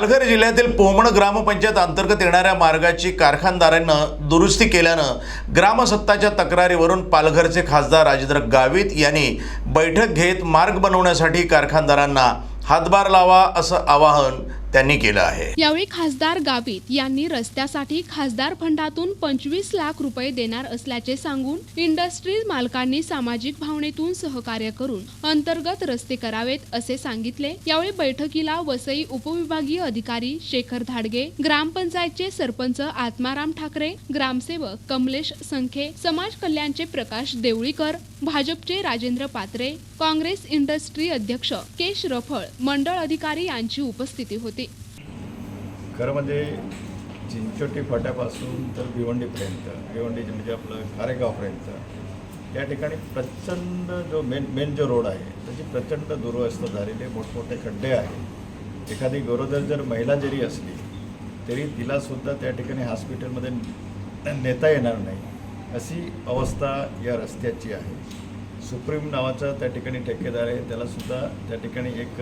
पालघर जिल्ह्यातील पोमण ग्रामपंचायत अंतर्गत येणाऱ्या मार्गाची कारखानदारांनं दुरुस्ती केल्यानं ग्रामसत्ताच्या तक्रारीवरून पालघरचे खासदार राजेंद्र गावित यांनी बैठक घेत मार्ग बनवण्यासाठी कारखानदारांना हातभार लावा असं आवाहन त्यांनी केलं आहे. यावेळी खासदार गावित यांनी रस्त्यासाठी खासदार फंडातून पंचवीस लाख रुपये देणार असल्याचे सांगून इंडस्ट्रीज मालकांनी सामाजिक भावनेतून सहकार्य करून अंतर्गत रस्ते करावेत असे सांगितले. यावेळी बैठकीला वसई उपविभागीय अधिकारी शेखर धाडगे ग्रामपंचायतचे सरपंच आत्माराम ठाकरे ग्रामसेवक कमलेश संखे समाज कल्याणचे प्रकाश देवळीकर भाजपचे राजेंद्र पात्रे काँग्रेस इंडस्ट्री अध्यक्ष केश रफळ मंडळ अधिकारी यांची उपस्थिती होती. खरं म्हणजे चिंचोटी फाट्यापासून तर भिवंडीपर्यंत भिवंडी म्हणजे आपलं खारेगावपर्यंत या ठिकाणी प्रचंड जो मेन मेन जो रोड आहे त्याची प्रचंड दुरवस्था झालेले मोठमोठे खड्डे आहेत. एखादी गरोदर जर महिला जरी असली तरी तिलासुद्धा त्या ठिकाणी हॉस्पिटलमध्ये नेता येणार नाही अशी अवस्था या रस्त्याची आहे. सुप्रीम नावाचा त्या ठिकाणी ठेकेदार आहे त्यालासुद्धा त्या ठिकाणी एक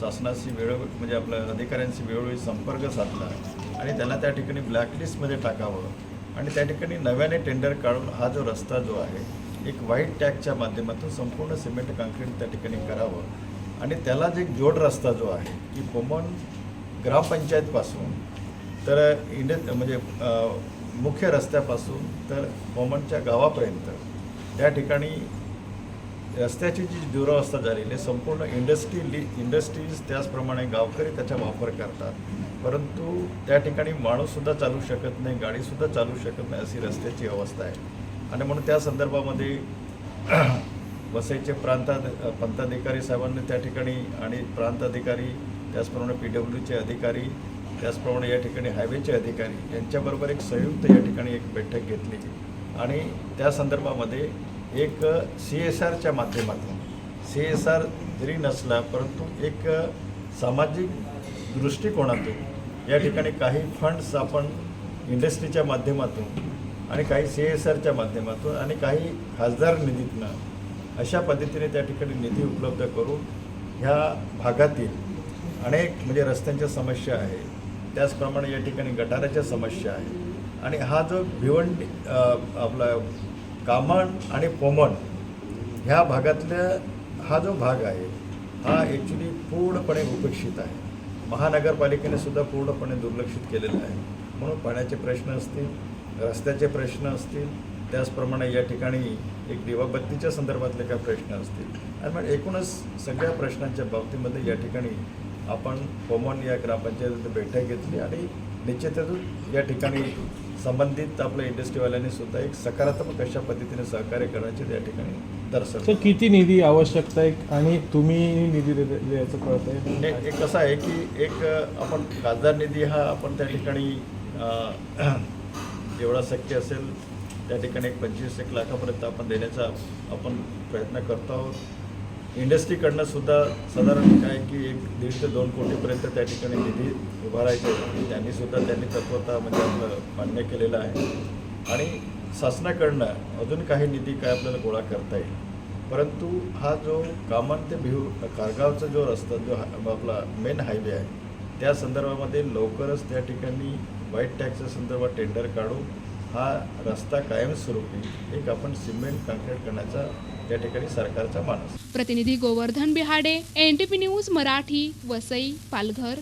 शासनाशी वेळोवेळी म्हणजे आपल्या अधिकाऱ्यांशी वेळोवेळी संपर्क साधला आणि त्याला त्या ठिकाणी ब्लॅकलिस्टमध्ये टाकावं. आणि त्या ठिकाणी नव्याने टेंडर काढून हा जो रस्ता जो आहे एक व्हाईट टॅगच्या माध्यमातून संपूर्ण सिमेंट काँक्रीट त्या ठिकाणी करावं. आणि त्यालाच एक जोड रस्ता जो आहे की कोमन ग्रामपंचायतपासून तर इंड म्हणजे मुख्य रस्त्यापासून तर कोमनच्या गावापर्यंत त्या ठिकाणी रस्त्याची जी दुरावस्था झालेली आहे संपूर्ण इंडस्ट्री लि इंडस्ट्रीज त्याचप्रमाणे गावकरी त्याचा वापर करतात. परंतु त्या ठिकाणी माणूससुद्धा चालू शकत नाही गाडीसुद्धा चालू शकत नाही अशी रस्त्याची अवस्था आहे. आणि म्हणून त्या संदर्भामध्ये वसईचे प्रांता प्रांताधिकारी साहेबांनी त्या ठिकाणी आणि प्रांत अधिकारी त्याचप्रमाणे पी डब्ल्यूचे अधिकारी त्याचप्रमाणे या ठिकाणी हायवेचे अधिकारी यांच्याबरोबर एक संयुक्त या ठिकाणी एक बैठक घेतली. आणि त्या संदर्भामध्ये एक सी एस आरच्या माध्यमातून. सी एस आर जरी नसला परंतु एक सामाजिक दृष्टिकोनातून या ठिकाणी काही फंड्स आपण इंडस्ट्रीच्या माध्यमातून आणि काही सी एस आरच्या माध्यमातून आणि काही खासदार निधीतनं अशा पद्धतीने त्या ठिकाणी निधी उपलब्ध करून ह्या भागातील अनेक म्हणजे रस्त्यांच्या समस्या आहे त्याचप्रमाणे या ठिकाणी गटाराच्या समस्या आहे आणि हा जो भिवंडी आपला कामण आणि पोमण ह्या भागातल्या हा जो भाग आहे हा ॲक्च्युली पूर्णपणे उपेक्षित आहे. महानगरपालिकेने सुद्धा पूर्णपणे दुर्लक्षित केलेलं आहे. म्हणून पाण्याचे प्रश्न असतील रस्त्याचे प्रश्न असतील त्याचप्रमाणे या ठिकाणी एक दिवाबत्तीच्या संदर्भातले काय प्रश्न असतील. आणि मग एकूणच सगळ्या प्रश्नांच्या बाबतीमध्ये या ठिकाणी आपण पोमन या ग्रामपंचायतीत बैठक घेतली आणि निश्चितच या ठिकाणी संबंधित आपल्या इंडस्ट्रीवाल्यांनी सुद्धा एक सकारात्मक अशा पद्धतीने सहकार्य करण्याचे त्या ठिकाणी सर दर्शवलं किती निधी आवश्यकता आहे आणि तुम्ही निधी दे- द्यायचं कळत आहे? एक कसं आहे की एक आपण खासदार निधी हा आपण त्या ठिकाणी जेवढा शक्य असेल त्या ठिकाणी एक पंचवीस एक लाखापर्यंत आपण देण्याचा आपण प्रयत्न करतो आहोत. इंडस्ट्रीकडनं सुद्धा साधारण काय की एक दीड ते दोन कोटीपर्यंत त्या ठिकाणी निधी उभारायचे त्यांनी सुद्धा त्यांनी तत्वता म्हणजे आपलं मान्य केलेलं आहे. आणि शासनाकडनं अजून काही निधी काय आपल्याला गोळा करता येईल? परंतु हा जो कामन ते भिव कारगावचा जो रस्ता जो हा- आपला मेन हायवे आहे त्या संदर्भामध्ये लवकरच त्या ठिकाणी व्हाईट टॅक्सच्या संदर्भात टेंडर काढू हा रस्ता कायमस्वरूपी एक आपण सिमेंट कॉन्क्रीट करण्याचा या ठिकाणी सरकारचा मानस. प्रतिनिधी गोवर्धन बिहाडे एनटीपी न्यूज मराठी वसई पालघर.